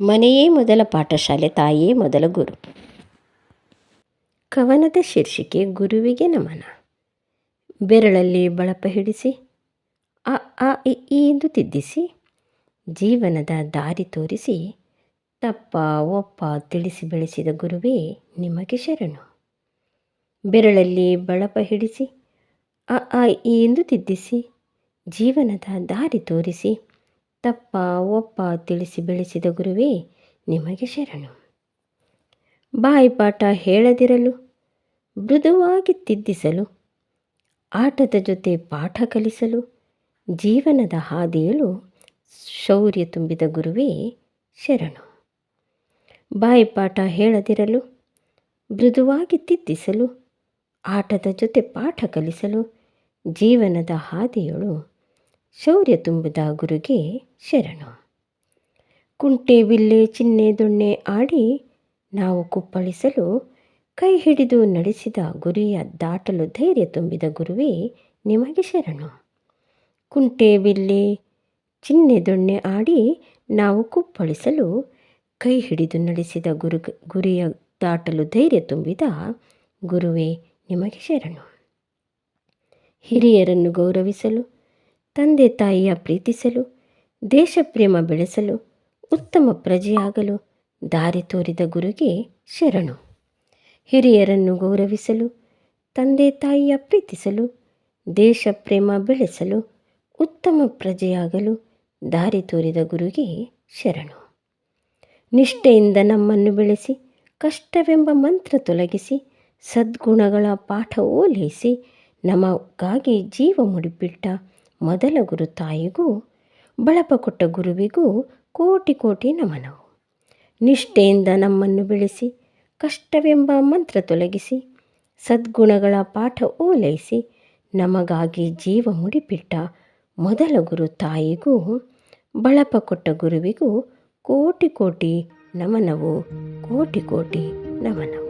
ಮನೆಯೇ ಮೊದಲ ಪಾಠಶಾಲೆ ತಾಯಿಯೇ ಮೊದಲ ಗುರು. ಕವನದ ಶೀರ್ಷಿಕೆ ಗುರುವಿಗೆ ನಮನ. ಬೆರಳಲ್ಲಿ ಬಳಪ ಹಿಡಿಸಿ, ಅ ಆ ಇ ಎಂದು ತಿದ್ದಿಸಿ, ಜೀವನದ ದಾರಿ ತೋರಿಸಿ, ತಪ್ಪ, ಒಪ್ಪ ತಿಳಿಸಿ ಬೆಳೆಸಿದ ಗುರುವೇ ನಿಮಗೆ ಶರಣು. ಬೆರಳಲ್ಲಿ ಬಳಪ ಹಿಡಿಸಿ, ಅ ಆ ಎಂದು ತಿದ್ದಿಸಿ, ಜೀವನದ ದಾರಿ ತೋರಿಸಿ ತಪ್ಪ ಒಪ್ಪ ತಿಳಿಸಿ ಬೆಳೆಸಿದ ಗುರುವೇ, ನಿಮಗೆ ಶರಣು. ಬಾಯಿಪಾಠ ಹೇಳದಿರಲು, ಮೃದುವಾಗಿ ತಿದ್ದಿಸಲು, ಆಟದ ಜೊತೆ ಪಾಠ ಕಲಿಸಲು, ಜೀವನದ ಹಾದಿಯಲು ಶೌರ್ಯ ತುಂಬಿದ ಗುರುವೇ, ಶರಣು. ಬಾಯಿಪಾಠ ಹೇಳದಿರಲು, ಮೃದುವಾಗಿ ತಿದ್ದಿಸಲು, ಆಟದ ಜೊತೆ ಪಾಠ ಕಲಿಸಲು, ಜೀವನದ ಹಾದಿಯಳು ಶೌರ್ಯ ತುಂಬಿದ ಗುರುಗೆ ಶರಣು. ಕುಂಟೆ, ಬಿಲ್ಲೆ, ಚಿನ್ನೆ, ದೊಣ್ಣೆ ಆಡಿ ನಾವು ಕುಪ್ಪಳಿಸಲು ಕೈ ಹಿಡಿದು ನಡೆಸಿದ ಗುರಿಯ ದಾಟಲು ಧೈರ್ಯ ತುಂಬಿದ ಗುರುವೇ ನಿಮಗೆ ಶರಣು. ಕುಂಟೆ, ಬಿಲ್ಲೆ, ಚಿನ್ನೆ, ದೊಣ್ಣೆ ಆಡಿ ನಾವು ಕುಪ್ಪಳಿಸಲು ಕೈ ಹಿಡಿದು ನಡೆಸಿದ ಗುರು, ಗುರಿಯ ದಾಟಲು ಧೈರ್ಯ ತುಂಬಿದ ಗುರುವೇ ನಿಮಗೆ ಶರಣು. ಹಿರಿಯರನ್ನು ಗೌರವಿಸಲು ತಂದೆ ತಾಯಿಯ ಪ್ರೀತಿಸಲು, ದೇಶಪ್ರೇಮ ಬೆಳೆಸಲು, ಉತ್ತಮ ಪ್ರಜೆಯಾಗಲು ದಾರಿ ತೋರಿದ ಗುರುಗೆ ಶರಣು. ಹಿರಿಯರನ್ನು ಗೌರವಿಸಲು, ತಂದೆ ತಾಯಿಯ ಪ್ರೀತಿಸಲು ದೇಶ ಪ್ರೇಮ ಬೆಳೆಸಲು, ಉತ್ತಮ ಪ್ರಜೆಯಾಗಲು ದಾರಿ ತೋರಿದ ಗುರುಗೆ ಶರಣು. ನಿಷ್ಠೆಯಿಂದ ನಮ್ಮನ್ನು ಬೆಳೆಸಿ, ಕಷ್ಟವೆಂಬ ಮಂತ್ರ ತೊಲಗಿಸಿ, ಸದ್ಗುಣಗಳ ಪಾಠ ಓಲೈಸಿ, ನಮಗಾಗಿ ಜೀವ ಮುಡಿಪಿಟ್ಟ ಮೊದಲ ಗುರು ತಾಯಿಗೂ, ಬಳಪ ಕೊಟ್ಟ ಗುರುವಿಗೂ ಕೋಟಿ ಕೋಟಿ ನಮನವು. ನಿಷ್ಠೆಯಿಂದ ನಮ್ಮನ್ನು ಬೆಳೆಸಿ, ಕಷ್ಟವೆಂಬ ಮಂತ್ರ ತೊಲಗಿಸಿ, ಸದ್ಗುಣಗಳ ಪಾಠ ಓಲೈಸಿ, ನಮಗಾಗಿ ಜೀವ ಮುಡಿಪಿಟ್ಟ ಮೊದಲ ಗುರು ತಾಯಿಗೂ, ಬಳಪ ಕೊಟ್ಟ ಗುರುವಿಗೂ ಕೋಟಿ ಕೋಟಿ ನಮನವು, ಕೋಟಿ ಕೋಟಿ ನಮನವು.